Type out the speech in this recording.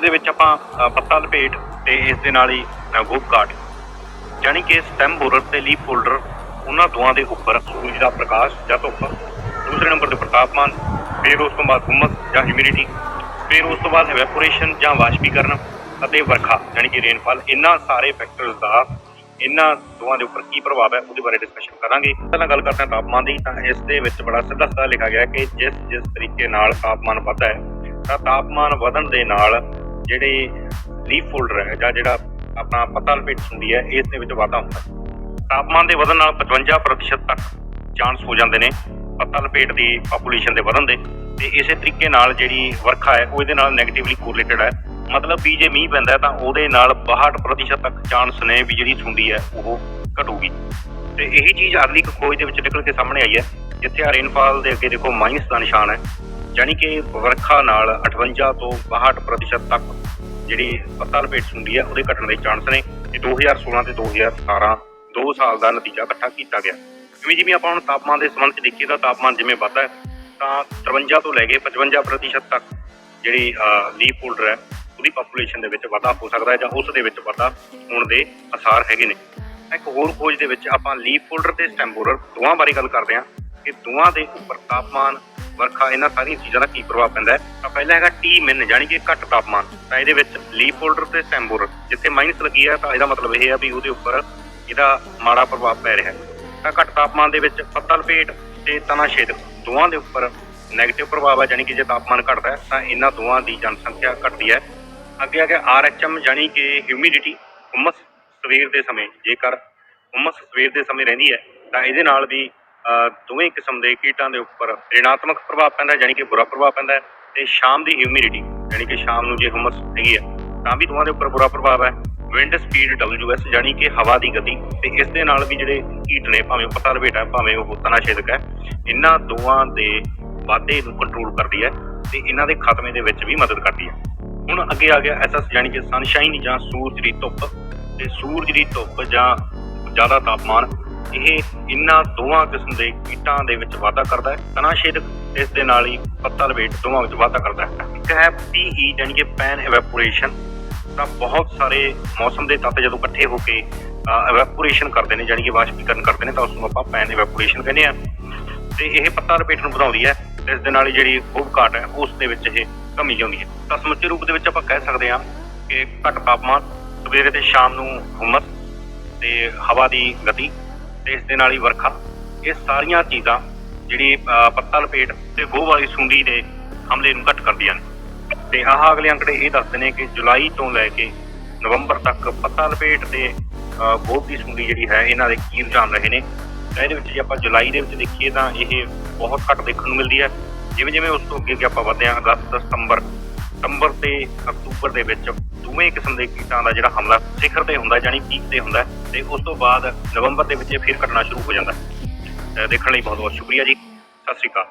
ਦੇ ਵਿੱਚ ਆਪਾਂ ਪੱਤਾ ਲਪੇਟ ਤੇ ਇਸ ਦੇ ਨਾਲ ਹੀ ਗੋਪ ਕਾਟ। ਯਾਨੀ ਕਿ ਸਟੈਮ ਬੋਰਰ ਤੇ ਲੀਫ ਫੋਲਡਰ, ਉਹਨਾਂ ਦੋਆਂ ਦੇ ਉੱਪਰ ਸੂਰਜ ਦਾ ਪ੍ਰਕਾਸ਼, ਜਾਂ ਧੁੱਪ। ਦੂਸਰੇ ਨੰਬਰ ਦੇ ਉੱਪਰ ਤਾਪਮਾਨ ਫਿਰ ਉਸ ਤੋਂ ਬਾਅਦ ਹੁਮਸ ਜਾਂ ਹਿਊਮਿਡਿਟੀ ਫਿਰ ਉਸ ਤੋਂ ਬਾਅਦ ਇਵੈਪੋਰੇਸ਼ਨ ਜਾਂ ਵਾਸ਼ਪੀਕਰਨ ਅਤੇ ਵਰਖਾ ਯਾਨੀ ਕਿ ਰੇਨਫਾਲ ਇਹਨਾਂ ਸਾਰੇ ਫੈਕਟਰਸ ਦਾ ਇਹਨਾਂ ਦੋਵਾਂ ਦੇ ਉੱਪਰ ਕੀ ਪ੍ਰਭਾਵ ਹੈ, ਉਹਦੇ ਬਾਰੇ ਡਿਸਕਸ਼ਨ ਕਰਾਂਗੇ। ਪਹਿਲਾਂ ਗੱਲ ਕਰਦੇ ਹਾਂ ਤਾਪਮਾਨ ਦੀ, ਤਾਂ ਇਸ ਦੇ ਵਿੱਚ ਬੜਾ ਸਿੱਧਾ ਸਿੱਧਾ ਲਿਖਿਆ ਗਿਆ ਕਿ ਜਿਸ ਜਿਸ ਤਰੀਕੇ ਨਾਲ ਤਾਪਮਾਨ ਵਧਦਾ ਹੈ, ਤਾਂ ਤਾਪਮਾਨ ਵਧਣ ਦੇ ਨਾਲ ਜਿਹੜੇ ਲੀਫ ਫੋਲਡਰ ਹੈ ਜਾਂ ਜਿਹੜਾ ਆਪਣਾ ਪੱਤਾ ਲਪੇਟ ਹੁੰਦੀ ਹੈ, ਇਸ ਦੇ ਵਿੱਚ ਵਾਧਾ ਹੁੰਦਾ ਤਾਪਮਾਨ ਦੇ ਵਧਣ ਨਾਲ 55% ਤੱਕ ਚਾਂਸ ਹੋ ਜਾਂਦੇ ਨੇ ਪੱਤਾ ਲਪੇਟ ਦੀ ਪੋਪੂਲੇਸ਼ਨ ਦੇ ਵਧਣ ਦੇ। ਤੇ ਇਸੇ ਤਰੀਕੇ ਨਾਲ ਜਿਹੜੀ ਵਰਖਾ ਹੈ, ਉਹ ਇਹਦੇ ਨਾਲ ਨੈਗੇਟਿਵਲੀ ਕੋਰਿਲੇਟਡ ਹੈ। ਮਤਲਬ ਵੀ ਜੇ ਮੀਂਹ ਪੈਂਦਾ ਤਾਂ ਉਹਦੇ ਨਾਲ 62% ਤੱਕ ਚਾਂਸ ਨੇ ਵੀ ਜਿਹੜੀ ਸੁੰਡੀ ਹੈ, ਉਹ ਘਟੂਗੀ। ਤੇ ਇਹੀ ਚੀਜ਼ ਅਰਲੀ ਕੁ ਖੋਜ ਦੇ ਵਿੱਚ ਨਿਕਲ ਕੇ ਸਾਹਮਣੇ ਆਈ ਹੈ। ਜਿੱਥੇ ਆ ਰੇਨਫਾਲ ਦੇ ਅੱਗੇ ਦੇਖੋ ਮਾਈਨਸ ਦਾ ਨਿਸ਼ਾਨ ਹੈ। ਯਾਨੀ ਕਿ ਵਰਖਾ ਨਾਲ 58 ਤੋਂ 62% ਤੱਕ ਜਿਹੜੀ ਪੱਤਾ ਲਪੇਟ ਹੁੰਦੀ ਹੈ, ਉਹਦੇ ਘਟਣ ਦੇ ਚਾਂਸ ਨੇ। ਇਹ 2016 ਤੇ 2017 ਦੋ ਸਾਲ ਦਾ ਨਤੀਜਾ ਇਕੱਠਾ ਕੀਤਾ ਗਿਆ। ਜਿਵੇਂ ਜਿਵੇਂ ਆਪਾਂ ਹੁਣ ਤਾਪਮਾਨ ਦੇ ਸੰਬੰਧ ਚ ਦੇਖੀਏ ਤਾਂ ਤਾਪਮਾਨ ਜਿਵੇਂ ਵੱਧਦਾ ਹੈ, ਤਾਂ 53 ਤੋਂ ਲੈ ਕੇ 55% ਤੱਕ ਜਿਹੜੀ ਲੀਪ ਫੋਲਡਰ ਹੈ, ਉਹਦੀ ਪੋਪੂਲੇਸ਼ਨ ਦੇ ਵਿੱਚ ਵਾਧਾ ਹੋ ਸਕਦਾ ਹੈ ਜਾਂ ਉਸ ਦੇ ਵਿੱਚ ਵਾਧਾ ਹੋਣ ਦੇ ਅਸਾਰ ਹੈਗੇ ਨੇ। ਇੱਕ ਹੋਰ ਖੋਜ ਦੇ ਵਿੱਚ ਆਪਾਂ ਲੀਪ ਫੋਲਡਰ ਤੇ ਸਟੈਮ ਬੋਰਰ ਦੋਵਾਂ ਬਾਰੇ ਗੱਲ ਕਰਦੇ ਹਾਂ ਕਿ ਦੋਵਾਂ ਦੇ ਉੱਪਰ ਤਾਪਮਾਨ ਵਰਖਾ, ਇਹਨਾਂ ਸਾਰੀਆਂ ਚੀਜ਼ਾਂ ਦਾ ਕੀ ਪ੍ਰਭਾਵ ਪੈਂਦਾ ਹੈ? ਤਾਂ ਪਹਿਲਾ ਹੈਗਾ ਟੀ ਮਿਨ ਯਾਨੀ ਕਿ ਘੱਟ ਤਾਪਮਾਨ। ਤਾਂ ਇਹਦੇ ਵਿੱਚ ਲੀਪ ਹੋਲਡਰ ਤੇ ਸੈਂਬੋਰ ਜਿੱਥੇ ਮਾਈਨਸ ਲੱਗੀ ਹੈ, ਤਾਂ ਇਹਦਾ ਮਤਲਬ ਇਹ ਆ ਵੀ ਉਹਦੇ ਉੱਪਰ ਇਹਦਾ ਮਾੜਾ ਪ੍ਰਭਾਵ ਪੈ ਰਿਹਾ ਹੈ। ਤਾਂ ਘੱਟ ਤਾਪਮਾਨ ਦੇ ਵਿੱਚ ਪੱਤਾ ਲਪੇਟ ਤੇ ਤਣਾ ਛੇਦ ਦੋਵਾਂ ਦੇ ਉੱਪਰ ਨੈਗੇਟਿਵ ਪ੍ਰਭਾਵ ਹੈ ਯਾਨੀ ਕਿ ਜੇ ਤਾਪਮਾਨ ਘਟਦਾ ਹੈ, ਤਾਂ ਇਹਨਾਂ ਦੋਵਾਂ ਦੀ ਜਨਸੰਖਿਆ ਘਟਦੀ ਹੈ। ਅੱਗੇ ਆ ਗਿਆ ਆਰਐਚਐਮ ਯਾਨੀ ਕਿ ਹਿਊਮਿਡਿਟੀ ਹੁਮਸ ਸਵੇਰ ਦੇ ਸਮੇਂ, ਜੇਕਰ ਹੁਮਸ ਸਵੇਰ ਦੇ ਸਮੇਂ ਰਹਿੰਦੀ ਹੈ, ਤਾਂ ਇਹਦੇ ਨਾਲ ਵੀ ਦੋਵੇਂ ਕਿਸਮ ਦੇ ਕੀਟਾਂ ਦੇ ਉੱਪਰ ਰਿਣਾਤਮਕ ਪ੍ਰਭਾਵ ਪੈਂਦਾ ਹੈ ਯਾਨੀ ਕਿ ਬੁਰਾ ਪ੍ਰਭਾਵ ਪੈਂਦਾ ਹੈ ਤੇ ਸ਼ਾਮ ਦੀ ਹਿਊਮਿਡਿਟੀ ਯਾਨੀ ਕਿ ਸ਼ਾਮ ਨੂੰ ਜੇ ਹੁਮਸ ਹੈਗੀ ਹੈ, ਤਾਂ ਵੀ ਦੋਵਾਂ ਦੇ ਉੱਪਰ ਬੁਰਾ ਪ੍ਰਭਾਵ ਹੈ। ਵਿੰਡ ਸਪੀਡ WS ਯਾਨੀ ਕਿ ਹਵਾ ਦੀ ਗਤੀ ਤੇ ਇਸ ਦੇ ਨਾਲ ਵੀ ਜਿਹੜੇ ਕੀਟ ਨੇ, ਭਾਵੇਂ ਉਹ ਪੱਤਾ ਲਪੇਟਾ ਭਾਵੇਂ ਉਹ ਤਣਾ ਛੇਦਕ ਹੈ, ਇਹਨਾਂ ਦੋਵਾਂ ਦੇ ਵਾਧੇ ਨੂੰ ਕੰਟਰੋਲ ਕਰਦੀ ਹੈ ਤੇ ਇਹਨਾਂ ਦੇ ਖਾਤਮੇ ਦੇ ਵਿੱਚ ਵੀ ਮਦਦ ਕਰਦੀ ਹੈ। ਹੁਣ ਅੱਗੇ ਆ ਗਿਆ ਐਸਐਸ ਯਾਨੀ ਕਿ ਸਨਸ਼ਾਈਨ ਜਾਂ ਸੂਰਜ ਦੀ ਧੁੱਪ ਤੇ ਸੂਰਜ ਦੀ ਧੁੱਪ ਜਾਂ ਜ਼ਿਆਦਾ ਤਾਪਮਾਨ ਇਹ ਇਹਨਾਂ ਦੋਵਾਂ ਕਿਸਮ ਦੇ ਕੀਟਾਂ ਦੇ ਵਿੱਚ ਵਾਧਾ ਕਰਦਾ ਹੈ। ਤਣਾ ਇਸ ਦੇ ਨਾਲ ਹੀ ਪੱਤਾ ਲਪੇਟ ਦੋਵਾਂ ਵਿੱਚ ਵਾਧਾ ਕਰਦਾ ਹੈ। ਇੱਕ ਹੈ ਪੀਈ ਯਾਨੀ ਕਿ ਪੈਨ ਇਵੈਪੋਰੇਸ਼ਨ ਤਾਂ ਬਹੁਤ ਸਾਰੇ ਮੌਸਮ ਦੇ ਤੱਤ ਜਦੋਂ ਇਕੱਠੇ ਹੋ ਕੇ ਇਵੈਪੋਰੇਸ਼ਨ ਕਰਦੇ ਨੇ ਯਾਨੀ ਕਿ ਵਾਸ਼ਪੀਕਰਨ ਕਰਦੇ ਨੇ, ਤਾਂ ਉਸ ਨੂੰ ਆਪਾਂ ਪੈਨ ਇਵੈਪੋਰੇਸ਼ਨ ਕਹਿੰਦੇ ਆ ਤੇ ਇਹ ਪੱਤਾ ਲਪੇਟ ਨੂੰ ਵਧਾਉਂਦੀ ਹੈ। ਇਸ ਦੇ ਨਾਲ ਹੀ ਜਿਹੜੀ ਖੂਬ ਘਾਟ ਹੈ, ਉਸ ਦੇ ਵਿੱਚ ਇਹ ਕਮੀ ਜਾਂਦੀ ਹੈ। ਤਾਂ ਸਮੁੱਚੇ ਰੂਪ ਦੇ ਵਿੱਚ ਆਪਾਂ ਕਹਿ ਸਕਦੇ ਹਾਂ ਕਿ ਘੱਟ ਤਾਪਮਾਨ, ਸਵੇਰੇ ਤੇ ਸ਼ਾਮ ਨੂੰ ਹੁਮਸ ਤੇ ਹਵਾ ਦੀ ਗਤੀ ਤੇ ਇਸ ਦੇ ਨਾਲ ਹੀ ਵਰਖਾ। ਇਹ ਸਾਰੀਆਂ ਚੀਜ਼ਾਂ ਜਿਹੜੀ ਪੱਤਾ ਲਪੇਟ ਤੇ ਗੋਹ ਵਾਲੀ ਸੁੰਡੀ ਦੇ ਹਮਲੇ ਨੂੰ ਘੱਟ ਕਰਦੀਆਂ ਨੇ। ਤੇ ਆਹ ਅਗਲੇ ਅੰਕੜੇ ਇਹ ਦੱਸਦੇ ਨੇ ਕਿ ਜੁਲਾਈ ਤੋਂ ਲੈ ਕੇ ਨਵੰਬਰ ਤੱਕ ਪੱਤਾ ਲਪੇਟ ਤੇ ਅਹ, ਗੋਹ ਦੀ ਸੁੰਡੀ ਜਿਹੜੀ ਹੈ ਇਹਨਾਂ ਦੇ ਕੀ ਰੁਝਾਨ ਰਹੇ ਨੇ। ਇਹਦੇ ਵਿੱਚ ਜੇ ਆਪਾਂ ਜੁਲਾਈ ਦੇ ਵਿੱਚ ਦੇਖੀਏ ਤਾਂ ਇਹ ਬਹੁਤ ਘੱਟ ਦੇਖਣ ਨੂੰ ਮਿਲਦੀ ਹੈ। ਜਿਵੇਂ ਜਿਵੇਂ ਉਸ ਤੋਂ ਅੱਗੇ ਅੱਗੇ ਆਪਾਂ ਵਧਦੇ ਹਾਂ ਅਗਸਤ ਸਤੰਬਰ ਸਤੰਬਰ ਤੇ ਅਕਤੂਬਰ ਦੇ ਵਿੱਚ ਦੋਵੇਂ ਕਿਸਮ ਦੇ ਕੀਟਾਂ ਦਾ ਜਿਹੜਾ ਹਮਲਾ ਸਿਖਰ ਤੇ ਹੁੰਦਾ ਜਾਨੀ ਪੀਕ ਤੇ ਹੁੰਦਾ ਤੇ ਉਸ ਤੋਂ ਬਾਅਦ ਨਵੰਬਰ ਦੇ ਵਿੱਚ ਇਹ ਫਿਰ ਘਟਣਾ ਸ਼ੁਰੂ ਹੋ ਜਾਂਦਾ। ਦੇਖਣ ਲਈ ਬਹੁਤ ਬਹੁਤ ਸ਼ੁਕਰੀਆ ਜੀ। ਸਤਿ ਸ਼੍ਰੀ ਅਕਾਲ।